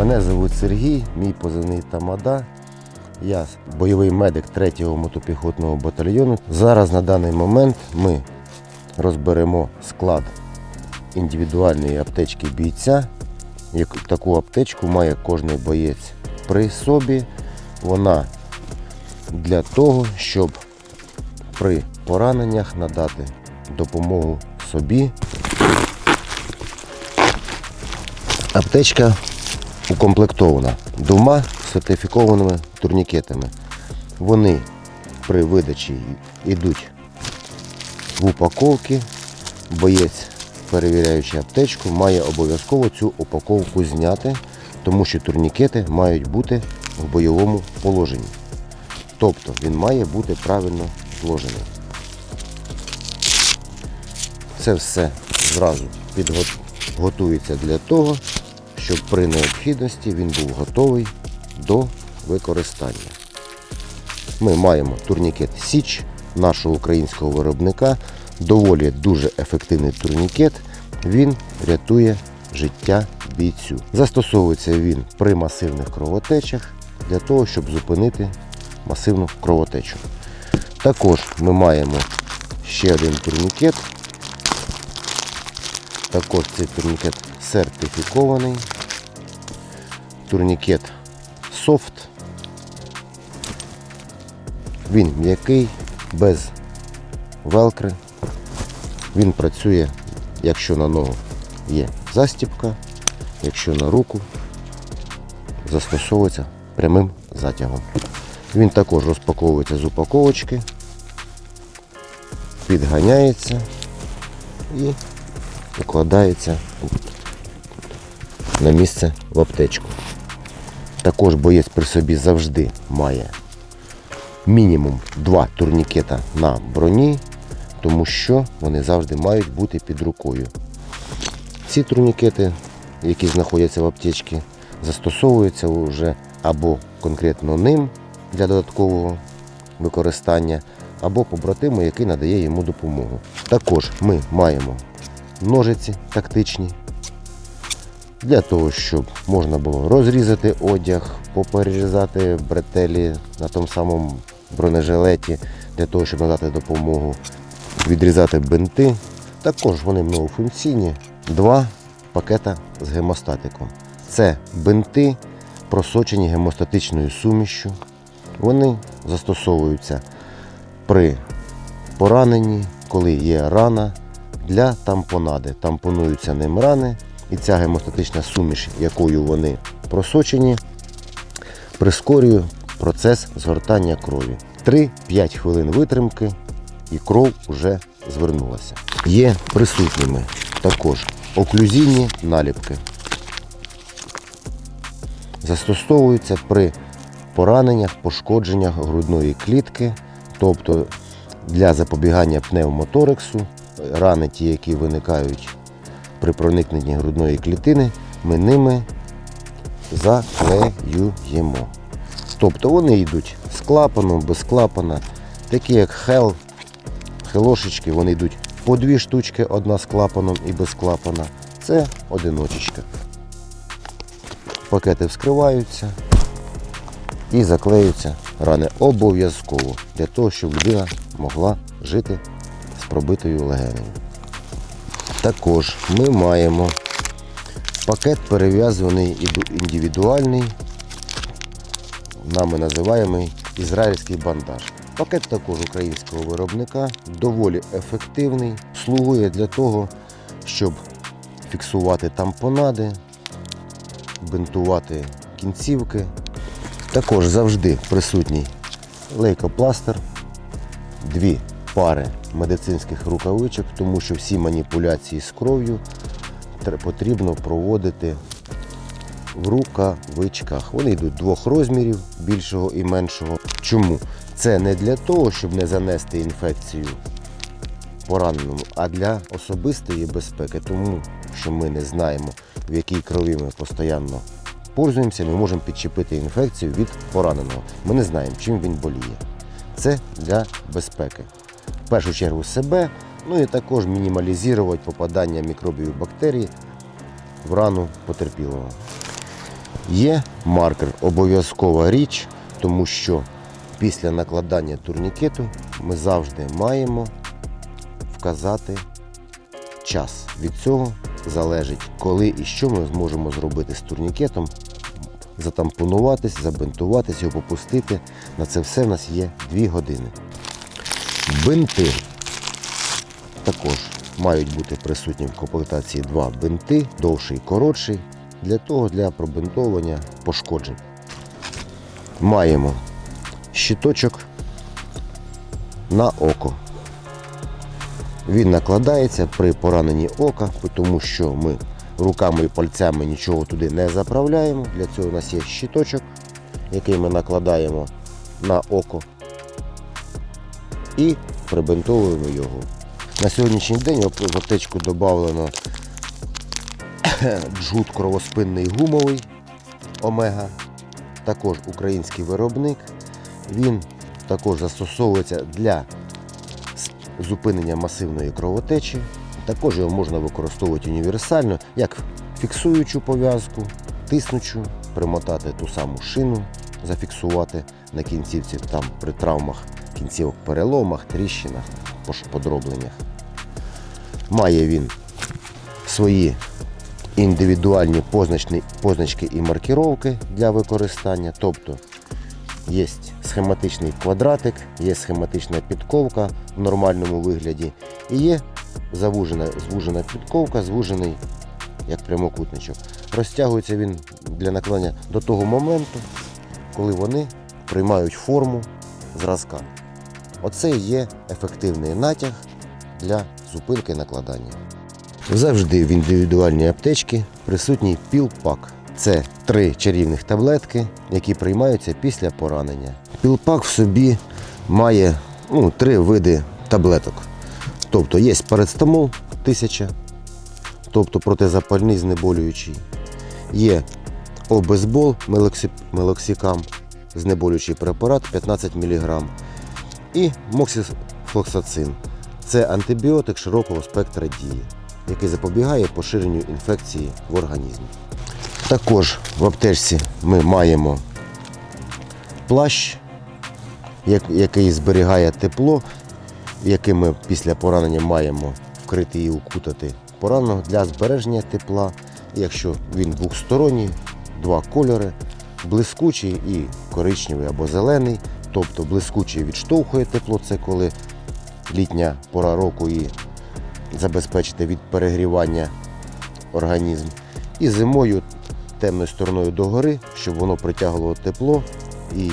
Мене звуть Сергій, мій позивний Тамада. Я бойовий медик 3-го мотопіхотного батальйону. Зараз на даний момент ми розберемо склад індивідуальної аптечки бійця. Таку аптечку має кожен боєць при собі. Вона для того, щоб при пораненнях надати допомогу собі. Аптечка укомплектована двома сертифікованими турнікетами. Вони при видачі йдуть в упаковки. Боєць, перевіряючи аптечку, має обов'язково цю упаковку зняти, тому що турнікети мають бути в бойовому положенні. Тобто він має бути правильно зложений. Це все зразу підготується для того, щоб при необхідності він був готовий до використання. Ми маємо турнікет Січ нашого українського виробника. Доволі дуже ефективний турнікет. Він рятує життя бійцю. Застосовується він при масивних кровотечах для того, щоб зупинити масивну кровотечу. Також ми маємо ще один турнікет. Також цей турнікет сертифікований. Турнікет софт. Він м'який, без велкри. Він працює, якщо на ногу є застіпка, якщо на руку застосовується прямим затягом. Він також розпаковується з упаковочки, підганяється і укладається на місце в аптечку. Також боєць при собі завжди має мінімум два турнікета на броні, тому що вони завжди мають бути під рукою. Ці турнікети, які знаходяться в аптечці, застосовуються вже або конкретно ним для додаткового використання, або побратиму, який надає йому допомогу. Також ми маємо ножиці тактичні для того, щоб можна було розрізати одяг, поперерізати бретелі на тому самому бронежилеті, для того, щоб надати допомогу, відрізати бинти. Також вони многофункційні. Два пакета з гемостатиком. Це бинти, просочені гемостатичною сумішшю. Вони застосовуються при пораненні, коли є рана для тампонади. Тампонуються ним рани, і ця гемостатична суміш, якою вони просочені, прискорює процес згортання крові. 3-5 хвилин витримки і кров вже звернулася. Є присутніми також оклюзійні наліпки. Застосовуються при пораненнях, пошкодженнях грудної клітки, тобто для запобігання пневмоторексу, рани ті, які виникають при проникненні грудної клітини, ми ними заклеюємо. Тобто вони йдуть з клапаном, без клапана, такі як хел, хелошечки, вони йдуть по дві штучки, одна з клапаном і без клапана. Це одиночечка. Пакети вскриваються і заклеюються рани обов'язково для того, щоб людина могла жити пробитою легенею. Також ми маємо пакет перев'язаний іду- індивідуальний, нами називаємо ізраїльський бандаж. Пакет також українського виробника, доволі ефективний, слугує для того, щоб фіксувати тампонади, бинтувати кінцівки. Також завжди присутній лейкопластир, дві пари медицинських рукавичок, тому що всі маніпуляції з кров'ю потрібно проводити в рукавичках. Вони йдуть двох розмірів, більшого і меншого. Чому? Це не для того, щоб не занести інфекцію пораненому, а для особистої безпеки, тому що ми не знаємо, в якій крові ми постійно пользуємося, ми можемо підчепити інфекцію від пораненого. Ми не знаємо, чим він боліє. Це для безпеки. В першу чергу себе, ну і також мінімалізувати попадання мікробів і бактерій в рану потерпілого. Є маркер обов'язкова річ, тому що після накладання турнікету ми завжди маємо вказати час. Від цього залежить, коли і що ми зможемо зробити з турнікетом, затампонуватись, забинтуватись, його попустити. На це все в нас є 2 години. Бинти також мають бути присутні в комплектації два бинти, довший і коротший, для того для пробинтовування пошкоджень. Маємо щиточок на око. Він накладається при пораненні ока, тому що ми руками і пальцями нічого туди не заправляємо. Для цього у нас є щиточок, який ми накладаємо на око і прибинтовуємо його. На сьогоднішній день в аптечку додано джут кровоспинний гумовий омега, також український виробник. Він також застосовується для зупинення масивної кровотечі. Також його можна використовувати універсально, як фіксуючу пов'язку, тиснучу, примотати ту саму шину, зафіксувати на кінцівці там при травмах, кінцівок переломах, тріщинах, подробленнях. Має він свої індивідуальні позначки і маркіровки для використання. Тобто є схематичний квадратик, є схематична підковка в нормальному вигляді і є завужена, звужена підковка, звужений як прямокутничок. Розтягується він для накладання до того моменту, коли вони приймають форму зразка. Оце є ефективний натяг для зупинки накладання. Завжди в індивідуальній аптечці присутній пілпак. Це три чарівних таблетки, які приймаються після поранення. Пілпак в собі має ну, три види таблеток. Тобто є парацетамол 1000, тобто протизапальний знеболюючий. Є обезбол мелоксикам, знеболюючий препарат 15 мг. І моксифлоксацин. Це антибіотик широкого спектра дії, який запобігає поширенню інфекції в організмі. Також в аптечці ми маємо плащ, який зберігає тепло, яким ми після поранення маємо вкрити і укутати пораненого для збереження тепла. Якщо він двохсторонній, два кольори, блискучий і коричневий або зелений. Тобто блискучий відштовхує тепло, це коли літня пора року і забезпечити від перегрівання організм. І зимою темною стороною догори, щоб воно притягувало тепло і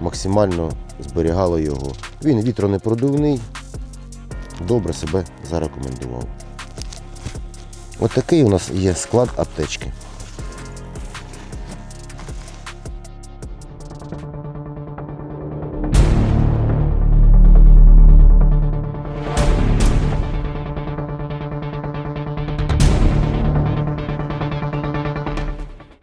максимально зберігало його. Він вітронепродувний, добре себе зарекомендував. Отакий у нас є склад аптечки.